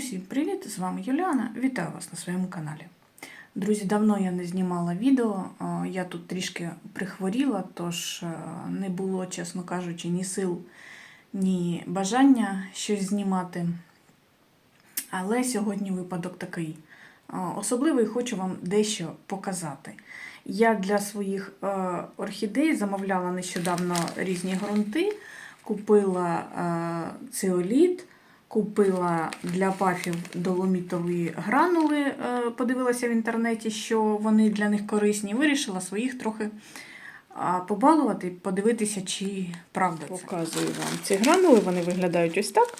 Усім привіт! З вами Юліана. Вітаю вас на своєму каналі. Друзі, давно я не знімала відео. Я тут трішки прихворіла, тож е, не було, чесно кажучи, ні сил, ні бажання щось знімати. Але сьогодні випадок такий. Особливий хочу вам дещо показати. Я для своїх е, орхідей замовляла нещодавно різні ґрунти, купила е, циоліт, купила для пафів доломітові гранули, е, подивилася в інтернеті, що вони для них корисні. Вирішила своїх трохи побалувати, подивитися, чи правда це. Показую вам ці гранули, вони виглядають ось так.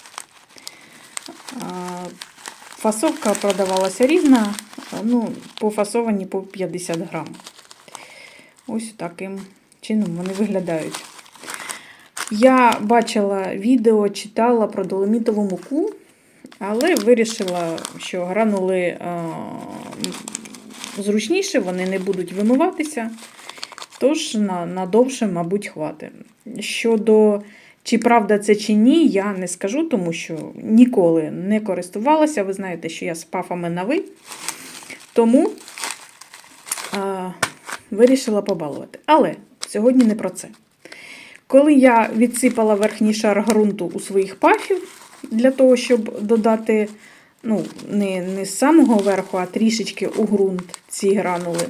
Фасовка продавалася різна, ну, пофасовані по 50 грам. Ось таким чином вони виглядають. Я бачила відео, читала про доломітову муку, але вирішила, що гранули е, зручніше, вони не будуть вимиватися, тож на, надовше, мабуть, хватить. Щодо чи правда це чи ні, я не скажу, тому що ніколи не користувалася. Ви знаєте, що я з пафами на ви. Тому е, вирішила побалувати. Але сьогодні не про це. Коли я відсипала верхній шар ґрунту у своїх пафів, для того, щоб додати ну, не, не з самого верху, а трішечки у ґрунт ці гранули,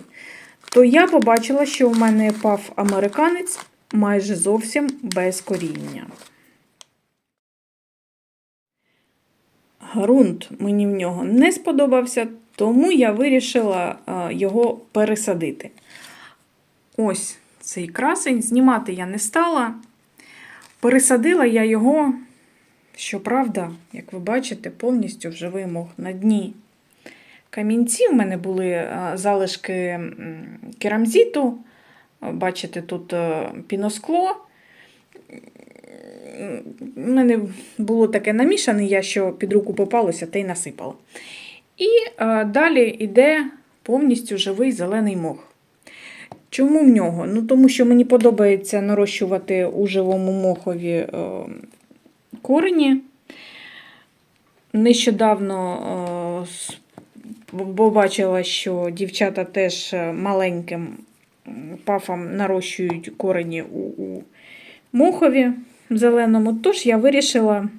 то я побачила, що у мене паф американець майже зовсім без коріння. Грунт мені в нього не сподобався, тому я вирішила його пересадити. Ось цей красень. Знімати я не стала. Пересадила я його, щоправда, як ви бачите, повністю вже вимог на дні камінці. У мене були залишки м, керамзиту. Бачите, тут е, піноскло. У мене було таке намішане, я що під руку попалося, те й насипала. І е, далі йде повністю живий зелений мох. Чому в нього? Ну, Тому що мені подобається нарощувати у живому мохові е, корені. Нещодавно е, побачила, що дівчата теж маленьким пафам нарощують корені у, у мохові зеленому. Тож я вирішила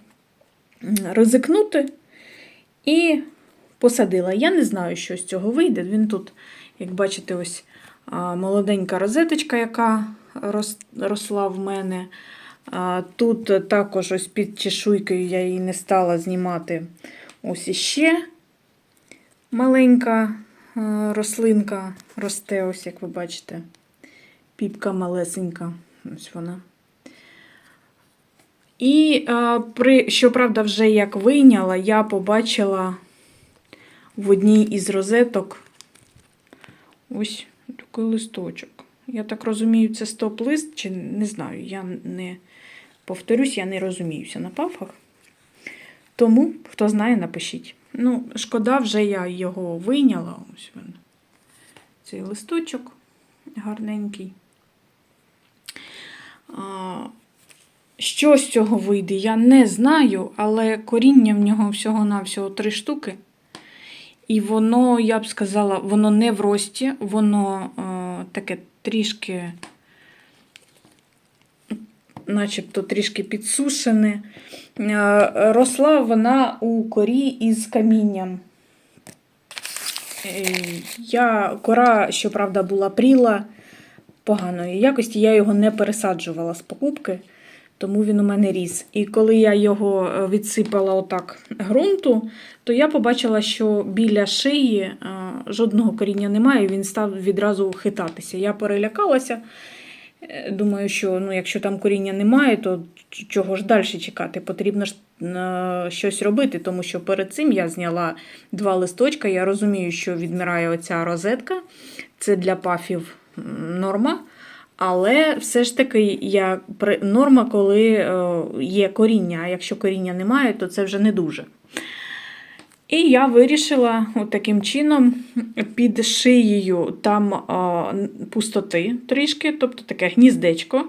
ризикнути і посадила. Я не знаю, що з цього вийде. Він тут, як бачите, ось молоденька розеточка, яка росла в мене. Тут також ось під чешуйкою я її не стала знімати. Ось іще маленька рослинка росте, ось як ви бачите, піпка малесенька. Ось вона. І, при, щоправда, вже як вийняла, я побачила в одній із розеток ось такий листочок. Я так розумію, це стоп-лист, чи не знаю, я не повторюсь, я не розуміюся на пафах. Тому, хто знає, напишіть. Ну, шкода, вже я його вийняла. Ось він. Цей листочок гарненький. Що з цього вийде, я не знаю, але коріння в нього всього-навсього три штуки. І воно, я б сказала, воно не в рості, воно е, таке трішки, начебто трішки підсушене. Е, росла вона у корі із камінням. Е, я, Кора, щоправда, була пріла поганої якості, я його не пересаджувала з покупки, тому він у мене ріс. І коли я його відсипала отак ґрунту, то я побачила, що біля шиї жодного коріння немає, він став відразу хитатися. Я перелякалася. Думаю, що ну, якщо там коріння немає, то чого ж далі чекати? Потрібно ж щось робити, тому що перед цим я зняла два листочка. Я розумію, що відмирає оця розетка. Це для пафів норма. Але все ж таки я, норма, коли є коріння, а якщо коріння немає, то це вже не дуже. І я вирішила таким чином під шиєю там а, пустоти трішки, тобто таке гніздечко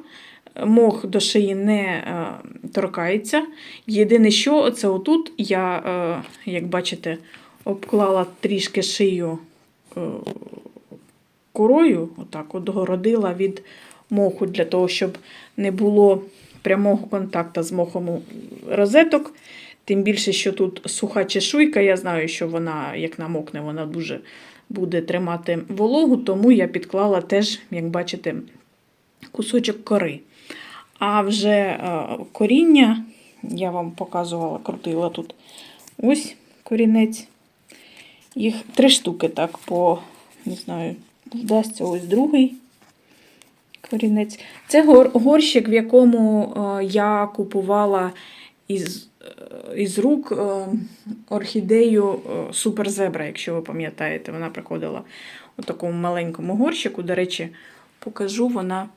мох до шиї не е, торкається. Єдине, що це отут я, е, як бачите, обклала трішки шию е, корою, отак от городила від моху, для того, щоб не було прямого контакту з мохом розеток. Тим більше, що тут суха чешуйка, я знаю, що вона, як намокне, вона дуже буде тримати вологу, тому я підклала теж, як бачите, кусочок кори. А вже е, коріння, я вам показувала, крутила тут ось корінець. Їх три штуки, так, по, не знаю, вдасться ось другий корінець. Це гор, горщик, в якому е, я купувала із, е, із рук е, орхідею суперзебра, якщо ви пам'ятаєте, вона приходила у такому маленькому горщику. До речі, покажу вона.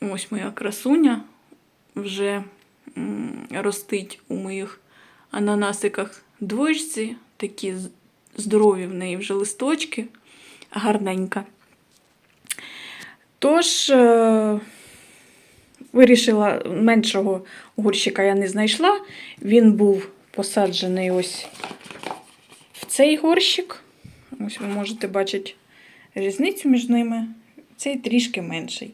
Ось моя красуня вже ростить у моїх ананасиках двоєчці, такі здорові в неї вже листочки, гарненька. Тож, е, вирішила, меншого горщика я не знайшла. Він був посаджений ось в цей горщик. Ось ви можете бачити різницю між ними. Цей трішки менший.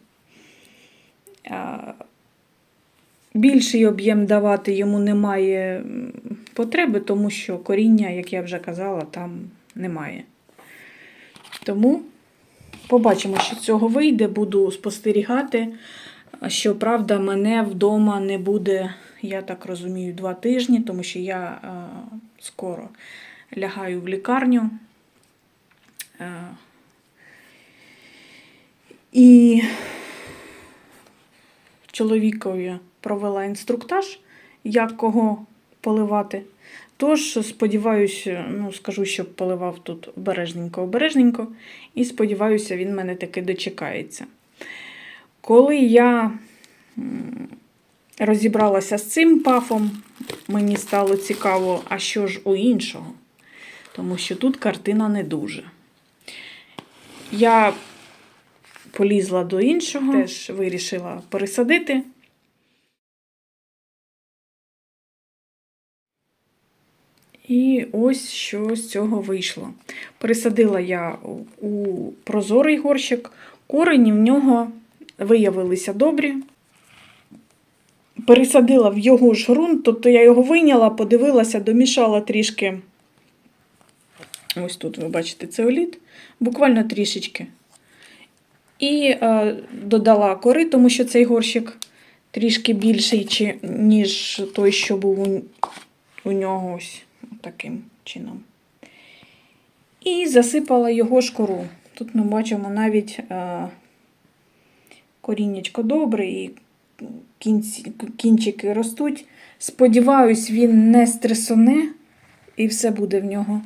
Більший об'єм давати йому немає потреби, тому що коріння, як я вже казала, там немає. Тому побачимо, що з цього вийде, буду спостерігати. Щоправда, мене вдома не буде, я так розумію, два тижні, тому що я е, скоро лягаю в лікарню. Е, і чоловікові провела інструктаж, як кого поливати. Тож, сподіваюся, ну, скажу, щоб поливав тут обережненько-обережненько, і сподіваюся, він мене таки дочекається. Коли я розібралася з цим пафом, мені стало цікаво, а що ж у іншого, тому що тут картина не дуже. Я полізла до іншого, теж вирішила пересадити. І ось що з цього вийшло. Пересадила я у- прозорий горщик, корені в нього виявилися добрі. Пересадила в його ж ґрунт, тобто я його вийняла, подивилася, домішала трішки. Ось тут ви бачите цеоліт, буквально трішечки. І е, додала кори, тому що цей горщик трішки більший, ніж той, що був у, у нього ось таким чином. І засипала його ж кору. Тут ми бачимо навіть е, коріннячко добре, і кінці, кінчики ростуть. Сподіваюсь, він не стресоне, і все буде в нього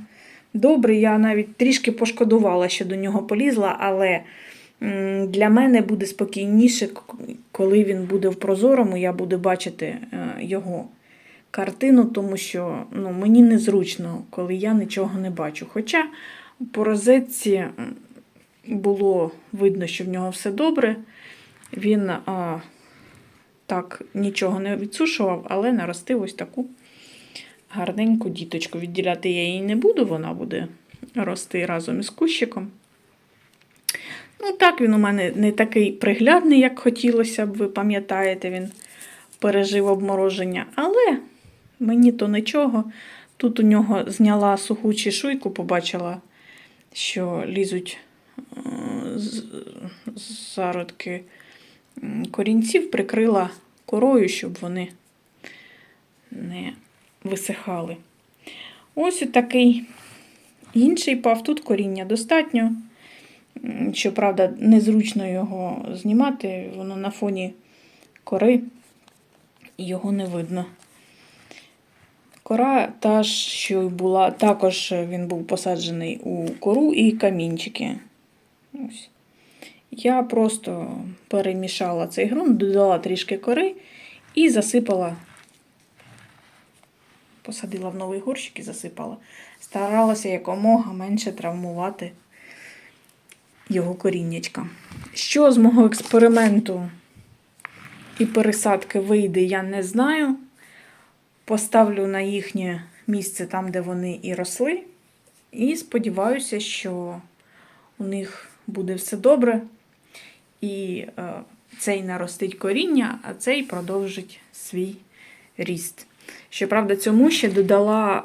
добре. Я навіть трішки пошкодувала, що до нього полізла, але для мене буде спокійніше, коли він буде в прозорому, я буду бачити е, його картину, тому що ну, мені незручно, коли я нічого не бачу. Хоча по розетці було видно, що в нього все добре. Він а, так нічого не відсушував, але наростив ось таку гарненьку діточку. Відділяти я її не буду, вона буде рости разом із кущиком. Ну, так, він у мене не такий приглядний, як хотілося б, ви пам'ятаєте, він пережив обмороження. Але мені то нічого. Тут у нього зняла суху чешуйку, побачила, що лізуть е, зародки корінців, прикрила корою, щоб вони не висихали. Ось такий інший пав. Тут коріння достатньо. Щоправда, незручно його знімати, воно на фоні кори, його не видно. Кора та що була, також він був посаджений у кору і камінчики. Ось. Я просто перемішала цей ґрунт, додала трішки кори і засипала, посадила в новий горщик і засипала. Старалася якомога менше травмувати його коріннячка. Що з мого експерименту і пересадки вийде, я не знаю. Поставлю на їхнє місце там, де вони і росли. І сподіваюся, що у них буде все добре. І е, цей наростить коріння, а цей продовжить свій ріст. Щоправда, цьому ще додала,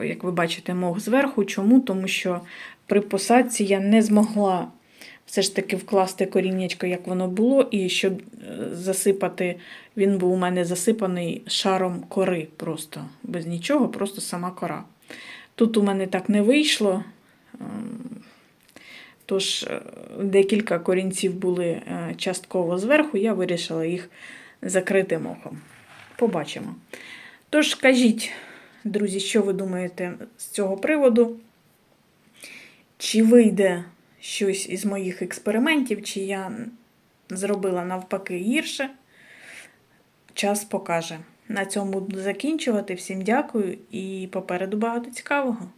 е, як ви бачите, мох зверху. Чому? Тому що при посадці я не змогла все ж таки вкласти коріннячко, як воно було, і щоб е, засипати, він був у мене засипаний шаром кори, просто без нічого, просто сама кора. Тут у мене так не вийшло. ем, Тож е, декілька корінців були е, частково зверху, я вирішила їх закрити мохом. Побачимо. Тож кажіть, друзі, що ви думаєте з цього приводу? Чи вийде щось із моїх експериментів, чи я зробила навпаки гірше? Час покаже. На цьому буду закінчувати. Всім дякую і попереду багато цікавого.